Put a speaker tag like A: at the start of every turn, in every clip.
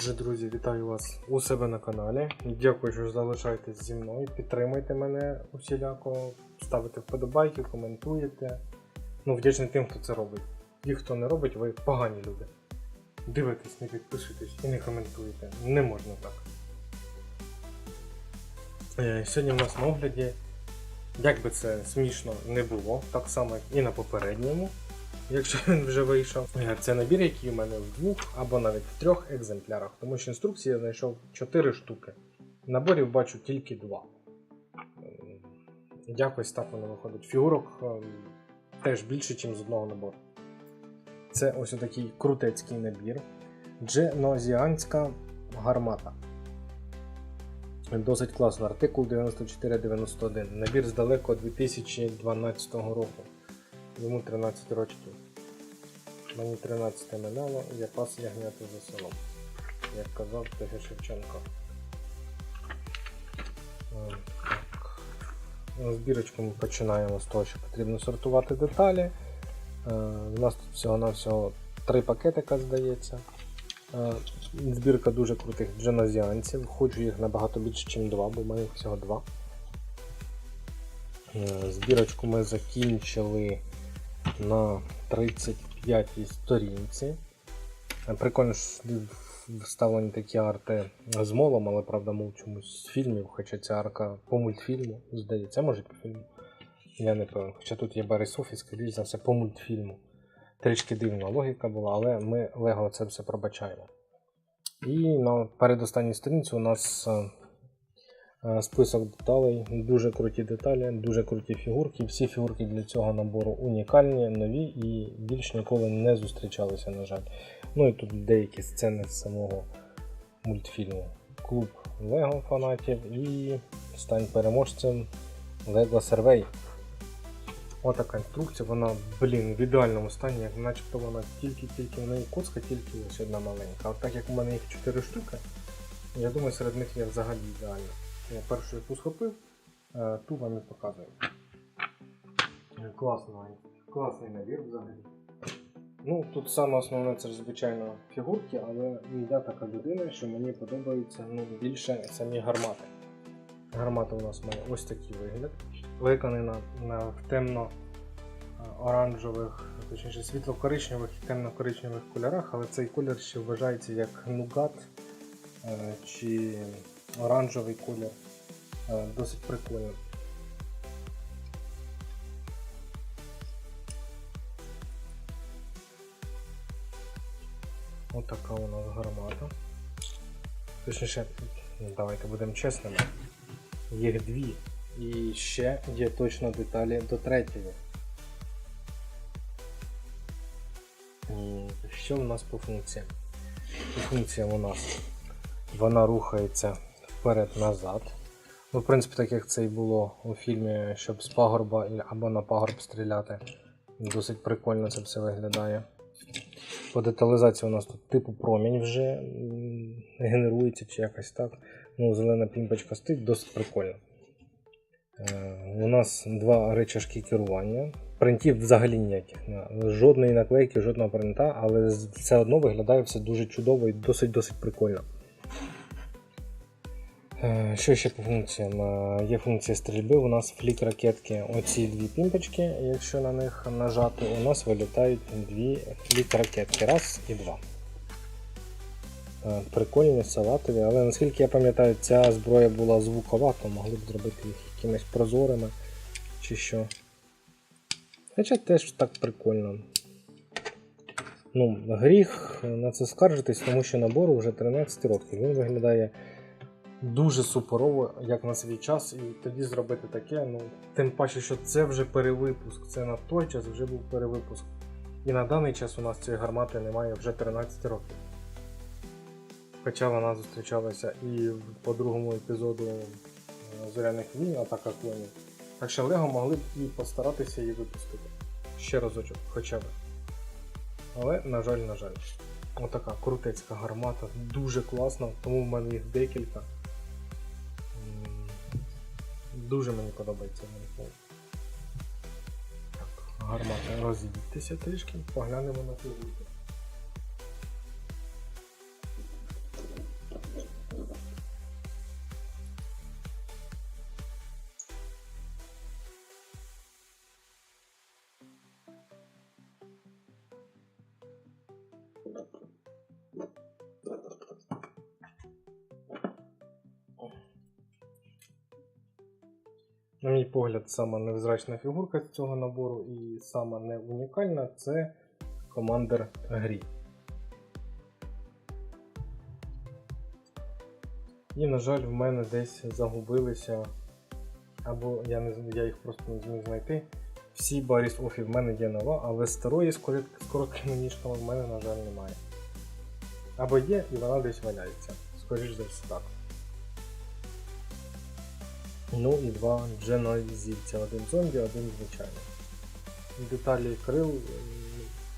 A: Отже, друзі, вітаю вас у себе на каналі. Дякую, що залишаєтесь зі мною. Підтримуйте мене усіляко, ставите вподобайки, коментуєте. Ну, вдячний тим, хто це робить. Ті, хто не робить, ви погані люди. Дивитесь, не підписуйтесь і не коментуєте. Не можна так. Е, Сьогодні в нас на огляді, як би це смішно не було, так само як і на попередньому, якщо він вже вийшов. Е, Це набір, який у мене в двох або навіть в трьох екземплярах, тому що інструкції я знайшов 4 штуки. Наборів бачу тільки два. Ем, Якось так воно виходить. Фігурок ем, теж більше, ніж з одного набору. Це ось такий крутецький набір. Дженозіанська гармата. Досить класний артикул 9491. Набір з далекого 2012 року. Йому 13 років. Мені 13 минало, я пас ягняти за селом. Як казав Т.Г. Шевченко. Е, Так. Збірочку ми починаємо з того, що потрібно сортувати деталі. Е, У нас тут всього-навсього три пакетика, здається. Е, Збірка дуже крутих дженазіанців. Хочу їх набагато більше, ніж два, бо в їх всього два. Е, Збірочку ми закінчили на 35-й сторінці. Прикольно що вставлені такі арти з молом, але правда мов чомусь з фільмів, хоча ця арка по мультфільму, здається, може по фільму. Я не певен. Хоча тут є Барисов і, скоріш за все, по мультфільму. Трішки дивна логіка була, але ми Лего це все пробачаємо. І на передостанній сторінці у нас е, список деталей, дуже круті деталі, дуже круті фігурки. Всі фігурки для цього набору унікальні, нові і більш ніколи не зустрічалися, на жаль. Ну і тут деякі сцени з самого мультфільму. Клуб Лего фанатів і стань переможцем Lego Survey. Отака інструкція, вона, блін, в ідеальному стані, як начебто вона тільки-тільки в неї коцка, тільки ось одна маленька. А так як у мене їх 4 штуки, я думаю, серед них є взагалі ідеально. Я першу яку схопив, е, ту вам і показую. Е, Класний, класний набір взагалі. Ну, тут саме основне це звичайно фігурки, але я така людина, що мені подобаються ну, більше самі гармати. Гармата у нас має ось такий вигляд. Виконаний на, на в темно-оранжевих, точніше світло-коричневих і темно-коричневих кольорах, але цей колір ще вважається як нугат е, чи оранжевий колір. Е, Досить прикольно. Отака у нас гармата. Точніше, давайте будемо чесними. Їх дві. І ще є точно деталі до третьої. Що у нас по функціям? По функціям у нас вона рухається вперед-назад. Ну, в принципі, так як це і було у фільмі, щоб з пагорба або на пагорб стріляти. Досить прикольно це все виглядає. По деталізації у нас тут типу промінь вже генерується чи якось так. Ну, зелена пімпочка стоїть, досить прикольно. Е, У нас два речашки керування. Принтів взагалі ніяких. Жодної наклейки, жодного принта, але все одно виглядає все дуже чудово і досить-досить прикольно. Е, Що ще по функціям? Е, Є функція стрільби, у нас флік ракетки. Оці дві пімпочки, якщо на них нажати, у нас вилітають дві флік ракетки. Раз і два. Е, Прикольні, салатові, але наскільки я пам'ятаю, ця зброя була звукова, то могли б зробити їх якимись прозорими чи що. Хоча теж так прикольно. Ну, гріх на це скаржитись, тому що набору вже 13 років. Він виглядає дуже суперово, як на свій час, і тоді зробити таке. Ну, тим паче, що це вже перевипуск. Це на той час вже був перевипуск. І на даний час у нас цієї гармати немає вже 13 років. Хоча вона зустрічалася і по другому епізоду е, Зоряних війн, атака клонів. Так що Лего могли б і постаратися її випустити. Ще разочок, хоча б. Але, на жаль, на жаль. Отака крутецька гармата, дуже класна, тому в мене їх декілька. Дуже мені подобається. Так, гармата розійдіться трішки, поглянемо на фігурки. На мій погляд, сама невзрачна фігурка з цього набору і сама не унікальна це Commander Грі. І, на жаль, в мене десь загубилися, або я, не, я їх просто не зміг знайти. Всі Баріс Офі в мене є нова, але старої з корот- з короткими ніжками в мене, на жаль, немає. Або є, і вона десь валяється. Скоріш за все так. Ну і два дженозівця, один зомбі, один звичайний. Деталі крил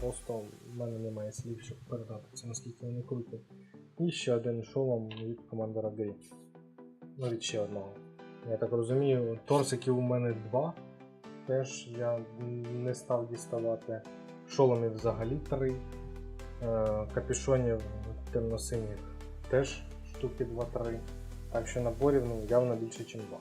A: просто в мене немає слів, щоб передати це, наскільки вони круті. І ще один шолом від командира Грі. Ну від ще одного. Я так розумію, торсиків у мене два. Теж я не став діставати. Шоломів взагалі три. Е, капюшонів темно-синіх теж штуки 2-3. Так що наборів ну, явно більше, ніж два.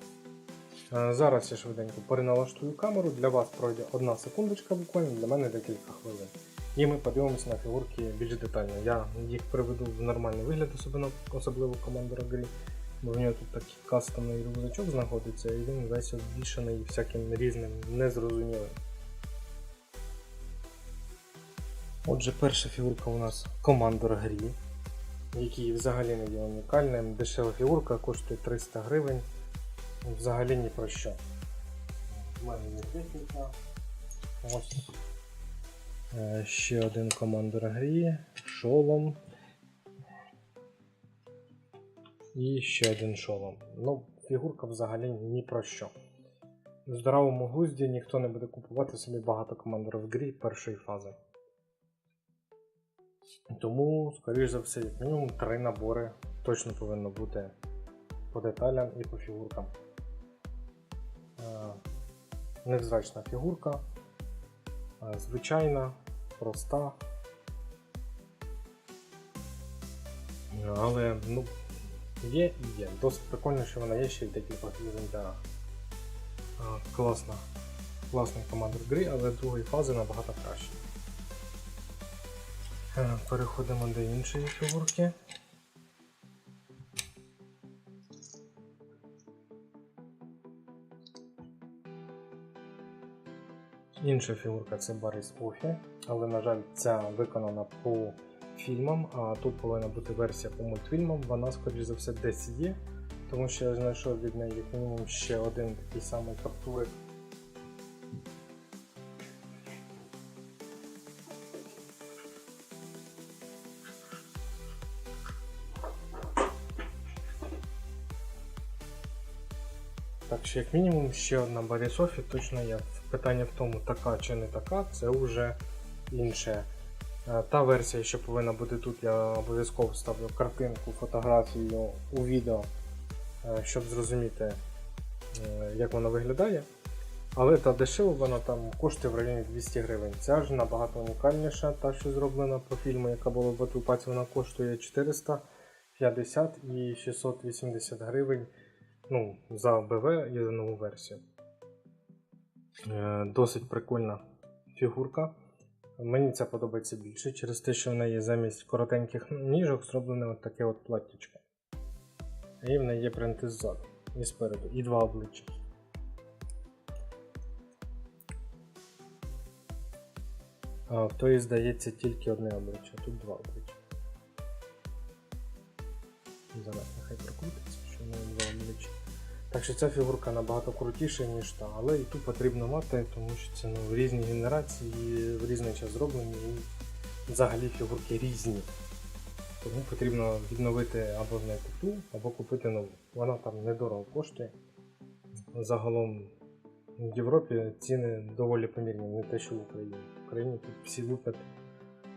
A: Зараз я швиденько переналаштую камеру. Для вас пройде одна секундочка буквально, для мене декілька хвилин. І ми подивимося на фігурки більш детально. Я їх приведу в нормальний вигляд, особливо, особливо грі. Бо в нього тут такий кастомний рюкзачок знаходиться, і він весь обвішаний всяким різним незрозумілим. Отже, перша фігурка у нас командор грі, який взагалі не є унікальним. Дешева фігурка коштує 300 гривень. Взагалі ні про що. У мене є декілька. Ось. Е, Ще один командор грі, шолом. І ще один шолом. Ну, фігурка взагалі ні про що. В здоровому глузді ніхто не буде купувати собі багато командорів грі першої фази. Тому, скоріш за все, як мінімум три набори точно повинно бути по деталям і по фігуркам. Е, Невзрачна фігурка, е, звичайна, проста. Але ну, є і є. Досить прикольно, що вона є ще в декількох екземплярах. Класна. Класний командир гри, але другої фази набагато краще. Е, Переходимо до іншої фігурки. Інша фігурка це Борис Офі, але, на жаль, ця виконана по фільмам, а тут повинна бути версія по мультфільмам. Вона, скоріш за все, десь є, тому що я знайшов від неї як мінімум ще один такий самий каптурик. Що, як мінімум, ще одна Борисофі точно є. Питання в тому, така чи не така, це вже інше. Е, Та версія, що повинна бути тут, я обов'язково вставлю картинку, фотографію у відео, е, щоб зрозуміти, е, як вона виглядає. Але та дешева вона там коштує в районі 200 гривень. Ця ж набагато унікальніша, та що зроблена по фільму, яка була в Battle вона коштує 450 і 680 гривень ну, за БВ нову версію. Е, Досить прикольна фігурка. Мені це подобається більше через те, що в неї замість коротеньких ніжок зроблене от таке от платтячко. І в неї є принти ззаду і спереду, і два обличчя. А в тої, здається, тільки одне обличчя, тут два обличчя. Зараз нехай прокрутиться, неї два. Так що ця фігурка набагато крутіша, ніж та, але і ту потрібно мати, тому що це ну, різні генерації, в різний час зроблені і взагалі фігурки різні. Тому потрібно відновити або знайти ту, або купити нову. Вона там недорого коштує. Загалом в Європі ціни доволі помірні, не те, що в Україні. В Україні тут всі лупять,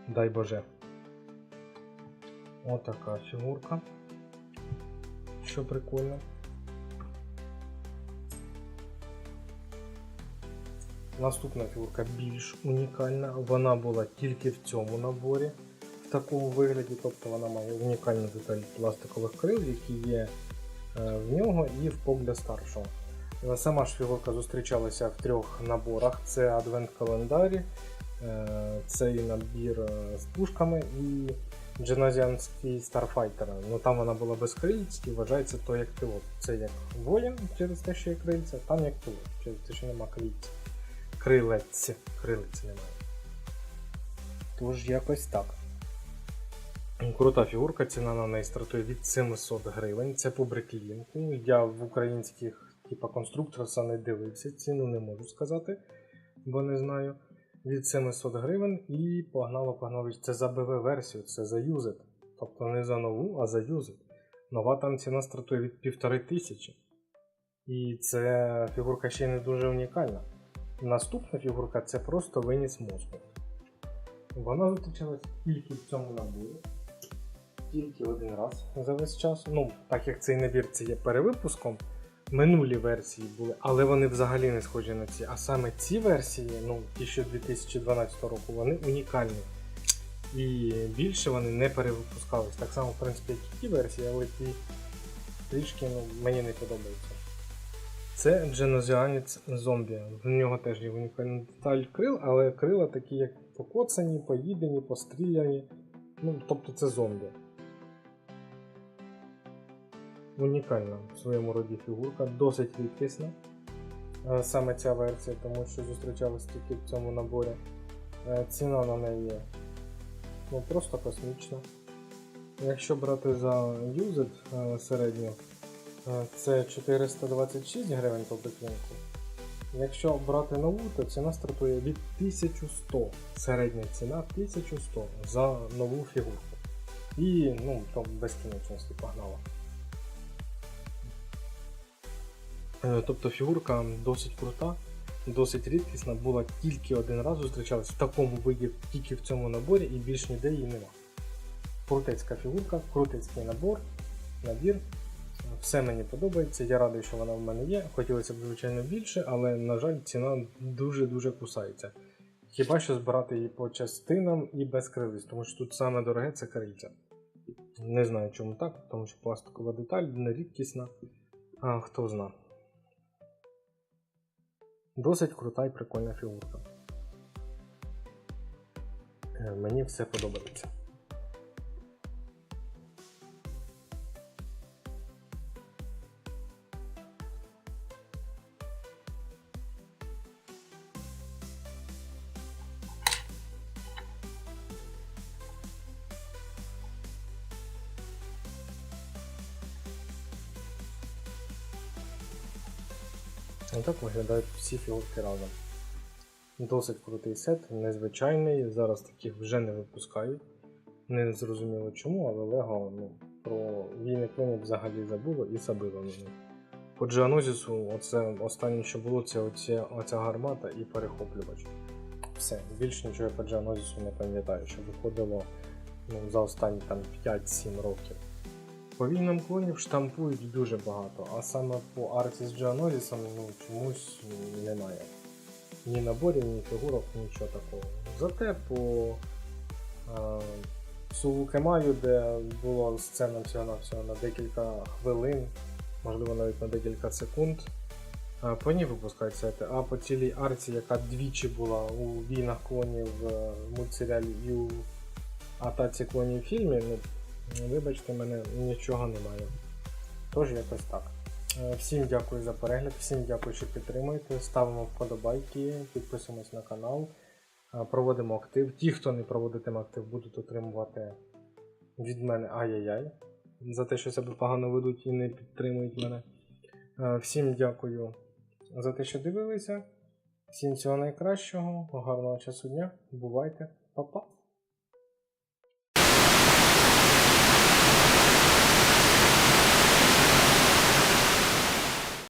A: дай Боже. Отака фігурка. Що прикольно. Наступна фігурка більш унікальна. Вона була тільки в цьому наборі в такому вигляді, тобто вона має унікальну деталь пластикових крил, які є е, в нього і в ПОК для старшого. Е, Сама ж фігурка зустрічалася в трьох наборах: це адвент календарі, е, цей набір з пушками і Дженазіанський Старфайтер. Ну там вона була без крильць і вважається то як пілот. Це як воїн через те, що є крильця, там як пілот, через те, що нема крильць. Крилець. Крилиць немає. Тож якось так. Крута фігурка, ціна на неї стартує від 700 гривень. Це по бреклінку. Я в українських типа конструкторса не дивився, ціну не можу сказати, бо не знаю. Від 700 гривень і погнало, погнало. Це за БВ-версію, це за юзит. Тобто не за нову, а за юзит. Нова там ціна стартує від 1500. І це фігурка ще не дуже унікальна. Наступна фігурка це просто виніс мозку. Вона зустрічалась тільки в цьому наборі. Тільки один раз за весь час. Ну, так як цей набір це є перевипуском, минулі версії були, але вони взагалі не схожі на ці. А саме ці версії, ну, ті, що 2012 року, вони унікальні. І більше вони не перевипускались. Так само, в принципі, як і ті версії, але ті трішки ну, мені не подобаються. Це дженозіанець зомбі. В нього теж є унікальна деталь крил, але крила такі, як покоцані, поїдені, постріляні. Ну, тобто це зомбі. Унікальна в своєму роді фігурка, досить рідкісна. Е, Саме ця версія, тому що зустрічалась тільки в цьому наборі. Е, Ціна на неї ну, просто космічна. Якщо брати за юзет е, середню, це 426 гривень по беклінку. Якщо брати нову, то ціна стартує від 1100. Середня ціна 1100 за нову фігурку. І ну, то безкінечності погнала. Тобто фігурка досить крута, досить рідкісна, була тільки один раз зустрічалась в такому виді, тільки в цьому наборі і більш ніде її нема. Крутецька фігурка, крутецький набор, набір. Все мені подобається, я радий, що вона в мене є. Хотілося б, звичайно, більше, але, на жаль, ціна дуже-дуже кусається. Хіба що збирати її по частинам і без крилиць, тому що тут саме дороге це крильця. Не знаю чому так, тому що пластикова деталь не рідкісна, а хто зна. Досить крута і прикольна фігурка. Е, Мені все подобається. Виглядають всі фігурки разом. Досить крутий сет, незвичайний. Зараз таких вже не випускають. Не зрозуміло чому, але Лего ну, про війни клонів взагалі забуло і забило мені. По Джеонозісу, оце останнє, що було, це оця, оця гармата і перехоплювач. Все, більше нічого я по Джеонозісу не пам'ятаю, що виходило ну, за останні там 5-7 років. По війнам клонів штампують дуже багато, а саме по арті з Джеонозісом ну, чомусь немає. Ні наборів, ні фігурок, нічого такого. Зате по е, Сулукемаю, де була сцена всього на декілька хвилин, можливо навіть на декілька секунд. е, По ній випускають сети, а по цілій арці, яка двічі була у війнах клонів е, в мультсеріалі і у атаці клонів фільмі, ну, Вибачте мене, нічого немає. Тож якось так. Е, Всім дякую за перегляд, всім дякую, що підтримуєте. Ставимо вподобайки, підписуємось на канал, е, проводимо актив. Ті, хто не проводитиме актив, будуть отримувати від мене ай-яй-яй за те, що себе погано ведуть і не підтримують мене. Е, Всім дякую за те, що дивилися. Всім всього найкращого, гарного часу дня. Бувайте, Па-па!